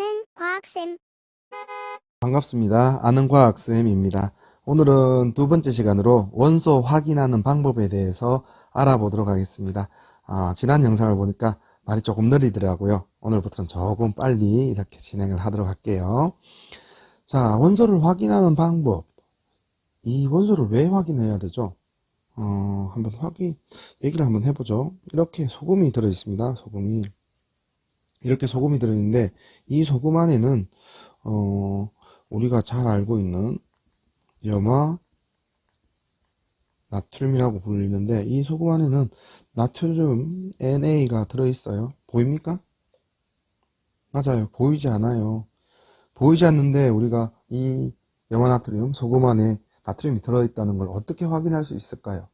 아는 과학쌤. 반갑습니다. 아는 과학쌤입니다. 오늘은 두 번째 시간으로 원소 확인하는 방법에 대해서 알아보도록 하겠습니다. 아, 지난 영상을 보니까 말이 조금 느리더라고요. 오늘부터는 조금 빨리 이렇게 진행을 하도록 할게요. 자, 원소를 확인하는 방법. 이 원소를 왜 확인해야 되죠? 어, 한번 확인, 얘기를 한번 해보죠. 이렇게 소금이 들어있습니다. 소금이. 이렇게 소금이 들어있는데, 이 소금 안에는, 어, 우리가 잘 알고 있는 염화 나트륨이라고 불리는데 이 소금 안에는 나트륨 NA가 들어있어요. 보입니까? 맞아요. 보이지 않아요. 보이지 않는데 우리가 이 염화 나트륨 소금 안에 나트륨이 들어있다는 걸 어떻게 확인할 수 있을까요?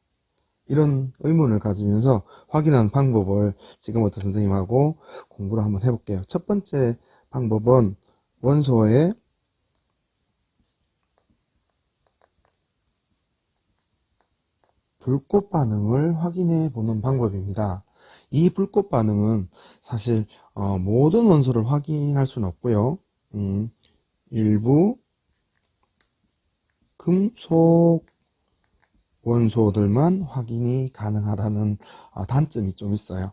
이런 의문을 가지면서 확인하는 방법을 지금부터 선생님하고 공부를 한번 해볼게요. 첫 번째 방법은 원소의 불꽃 반응을 확인해 보는 방법입니다. 이 불꽃 반응은 사실 어, 모든 원소를 확인할 수는 없고요. 음, 일부 금속 원소들만 확인이 가능하다는 어, 단점이 좀 있어요.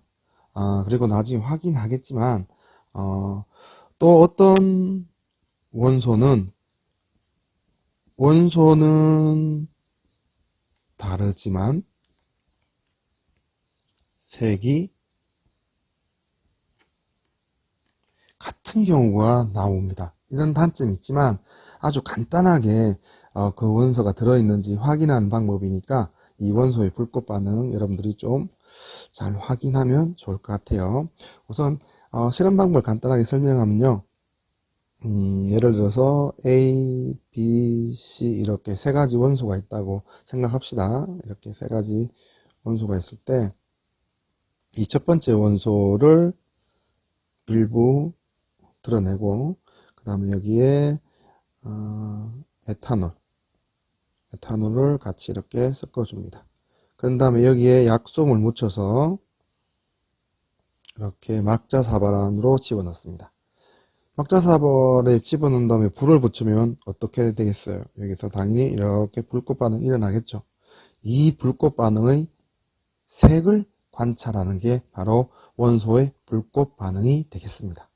아, 그리고 나중에 확인하겠지만 어, 또 어떤 원소는 원소는 다르지만 색이 같은 경우가 나옵니다. 이런 단점이 있지만 아주 간단하게 어, 그 원소가 들어있는지 확인하는 방법이니까 이 원소의 불꽃 반응 여러분들이 좀 잘 확인하면 좋을 것 같아요. 우선 어, 실험 방법을 간단하게 설명하면요. 음, 예를 들어서 A, B, C 이렇게 세 가지 원소가 있다고 생각합시다. 이렇게 세 가지 원소가 있을 때 이 첫 번째 원소를 일부 드러내고 그 다음에 여기에 어, 에탄올 에탄올을 같이 이렇게 섞어줍니다. 그런 다음에 여기에 약솜을 묻혀서 이렇게 막자사발 안으로 집어넣습니다. 막자사발에 집어넣은 다음에 불을 붙이면 어떻게 되겠어요? 여기서 당연히 이렇게 불꽃 반응이 일어나겠죠. 이 불꽃 반응의 색을 관찰하는 게 바로 원소의 불꽃 반응이 되겠습니다.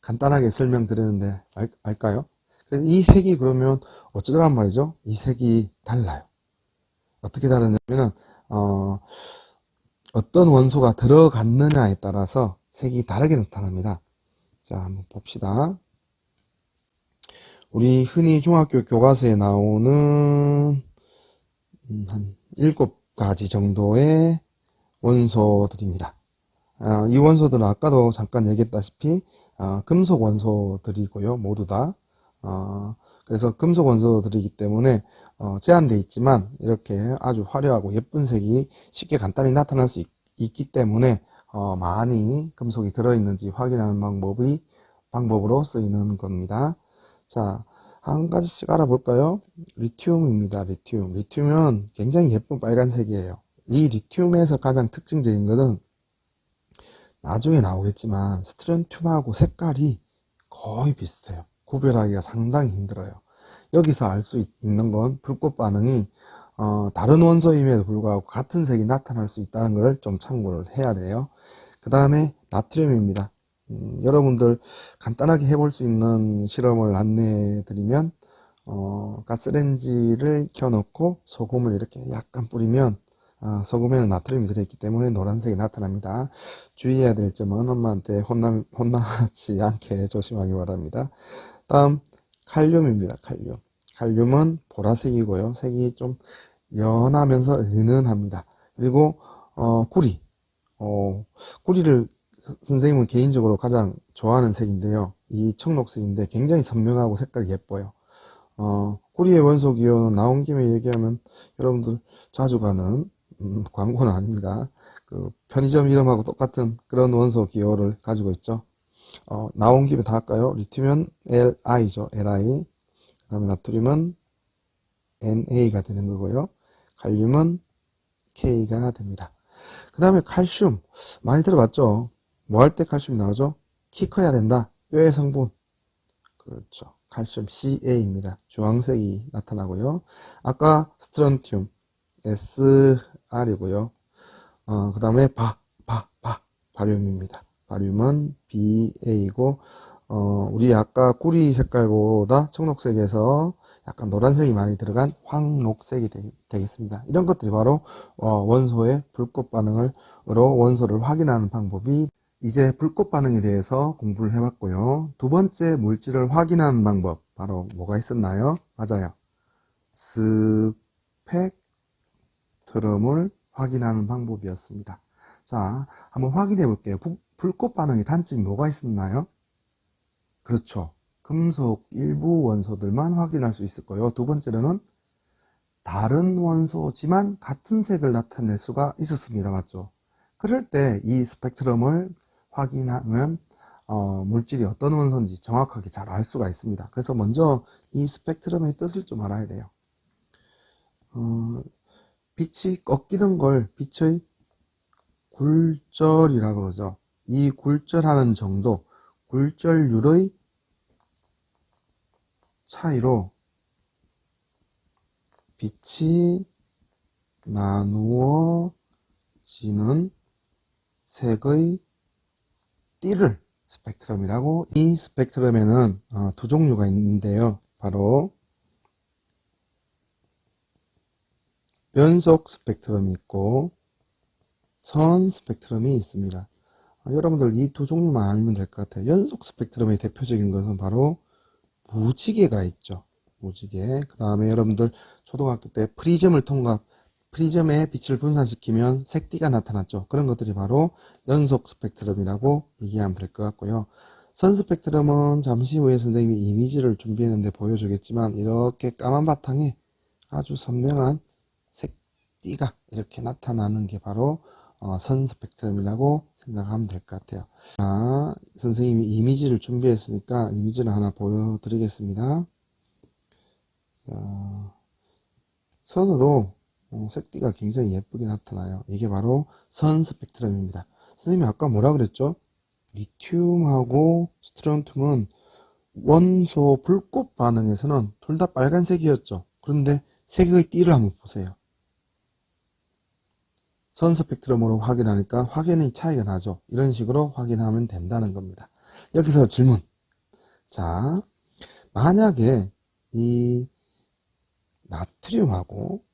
간단하게 설명드리는데 알, 알까요? 이 색이 그러면 어쩌란 말이죠? 이 색이 달라요. 어떻게 다르냐면은 어, 어떤 원소가 들어갔느냐에 따라서 색이 다르게 나타납니다. 자, 한번 봅시다. 우리 흔히 중학교 교과서에 나오는 음, 한 일곱 가지 정도의 원소들입니다. 아, 이 원소들은 아까도 잠깐 얘기했다시피 아, 금속 원소들이고요. 모두 다. 어, 그래서 금속 원소들이기 때문에 어, 제한되어 있지만 이렇게 아주 화려하고 예쁜 색이 쉽게 간단히 나타날 수 있, 기 때문에 어, 많이 금속이 들어있는지 확인하는 방법이 방법으로 쓰이는 겁니다. 자, 한 가지씩 알아볼까요? 리튬입니다. 리튬. 리튬은 굉장히 예쁜 빨간색이에요. 이 리튬에서 가장 특징적인 것은 나중에 나오겠지만 스트론튬하고 색깔이 거의 비슷해요. 구별하기가 상당히 힘들어요. 여기서 알 수 있는 건 불꽃 반응이 어, 다른 원소임에도 불구하고 같은 색이 나타날 수 있다는 걸좀 참고를 해야 돼요. 그 다음에 나트륨입니다. 음, 여러분들 간단하게 해볼 수 있는 실험을 안내해 드리면 어, 가스렌지를 켜놓고 소금을 이렇게 약간 뿌리면 어, 소금에는 나트륨이 들어있기 때문에 노란색이 나타납니다. 주의해야 될 점은 엄마한테 혼나, 혼나지 않게 조심하기 바랍니다. 다음 칼륨입니다. 칼륨. 칼륨은 보라색이고요. 색이 좀 연하면서 은은합니다. 그리고 어, 구리. 어, 구리를 선생님은 개인적으로 가장 좋아하는 색인데요. 이 청록색인데 굉장히 선명하고 색깔이 예뻐요. 어, 구리의 원소 기호는 나온 김에 얘기하면 여러분들 자주 가는 음, 광고는 아닙니다. 그 편의점 이름하고 똑같은 그런 원소 기호를 가지고 있죠. 어, 나온 김에 다 할까요? 리튬은 Li죠. Li. 그 다음에 나트륨은 NA가 되는 거고요. 칼륨은 K가 됩니다. 그 다음에 칼슘. 많이 들어봤죠? 뭐 할 때 칼슘이 나오죠? 키 커야 된다. 뼈의 성분. 그렇죠. 칼슘 CA입니다. 주황색이 나타나고요. 아까 스트론튬 SR이고요. 어, 그 다음에 바, 바, 바, 바륨입니다. 바륨은 BA이고, 어, 우리 아까 꾸리 색깔보다 청록색에서 약간 노란색이 많이 들어간 황록색이 되, 겠습니다 이런 것들이 바로 어, 원소의 불꽃 반응으로 원소를 확인하는 방법이 이제 불꽃 반응에 대해서 공부를 해봤고요. 두 번째 물질을 확인하는 방법 바로 뭐가 있었나요? 맞아요. 스펙트럼을 확인하는 방법이었습니다. 자, 한번 확인해 볼게요. 부- 불꽃 반응의 단점이 뭐가 있었나요? 그렇죠. 금속 일부 원소들만 확인할 수 있을 거예요. 두 번째로는 다른 원소지만 같은 색을 나타낼 수가 있었습니다. 맞죠? 그럴 때 이 스펙트럼을 확인하면 어, 물질이 어떤 원소인지 정확하게 잘 알 수가 있습니다. 그래서 먼저 이 스펙트럼의 뜻을 좀 알아야 돼요. 어, 빛이 꺾이는 걸 빛의 굴절이라 그러죠. 이 굴절하는 정도, 굴절률의 차이로 빛이 나누어지는 색의 띠를 스펙트럼이라고 이 스펙트럼에는 어, 두 종류가 있는데요. 바로 연속 스펙트럼이 있고 선 스펙트럼이 있습니다. 어, 여러분들 이 두 종류만 알면 될 것 같아요. 연속 스펙트럼의 대표적인 것은 바로 무지개가 있죠. 무지개. 그 다음에 여러분들 초등학교 때 프리즘을 통과, 프리즘에 빛을 분산시키면 색띠가 나타났죠. 그런 것들이 바로 연속 스펙트럼이라고 얘기하면 될 것 같고요. 선 스펙트럼은 잠시 후에 선생님이 이미지를 준비했는데 보여주겠지만 이렇게 까만 바탕에 아주 선명한 색띠가 이렇게 나타나는 게 바로 어, 선 스펙트럼이라고 생각하면 될 것 같아요. 자, 선생님이 이미지를 준비했으니까 이미지를 하나 보여드리겠습니다. 자, 선으로 어, 색띠가 굉장히 예쁘게 나타나요. 이게 바로 선 스펙트럼입니다. 선생님이 아까 뭐라 그랬죠? 리튬하고 스트론튬은 원소 불꽃 반응에서는 둘 다 빨간색이었죠. 그런데 색의 띠를 한번 보세요. 선 스펙트럼으로 확인하니까 확연히 차이가 나죠. 이런 식으로 확인하면 된다는 겁니다. 여기서 질문. 자, 만약에 이 나트륨하고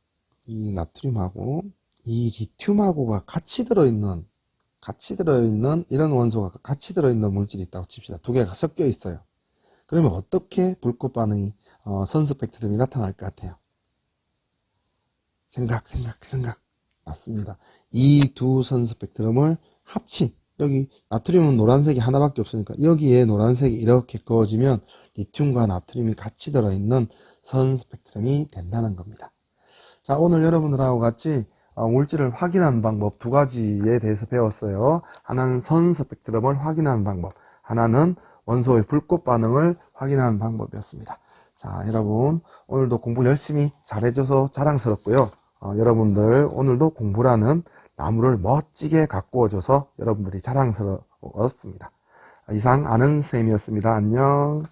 이 나트륨하고 이 리튬하고가 같이 들어있는 같이 들어있는 이런 원소가 같이 들어있는 물질이 있다고 칩시다. 두 개가 섞여 있어요. 그러면 어떻게 불꽃 반응이 어, 선 스펙트럼이 나타날 것 같아요? 생각, 생각, 생각. 맞습니다. 이 두 선 스펙트럼을 합친 여기 나트륨은 노란색이 하나밖에 없으니까 여기에 노란색이 이렇게 그어지면 리튬과 나트륨이 같이 들어있는 선 스펙트럼이 된다는 겁니다. 자, 오늘 여러분들하고 같이 어, 물질을 확인하는 방법 두 가지에 대해서 배웠어요. 하나는 선 스펙트럼을 확인하는 방법, 하나는 원소의 불꽃 반응을 확인하는 방법이었습니다. 자, 여러분 오늘도 공부 열심히 잘해줘서 자랑스럽고요. 어, 여러분들 오늘도 공부라는 나무를 멋지게 가꾸어줘서 여러분들이 자랑스러웠습니다. 이상 아는 쌤이었습니다. 안녕.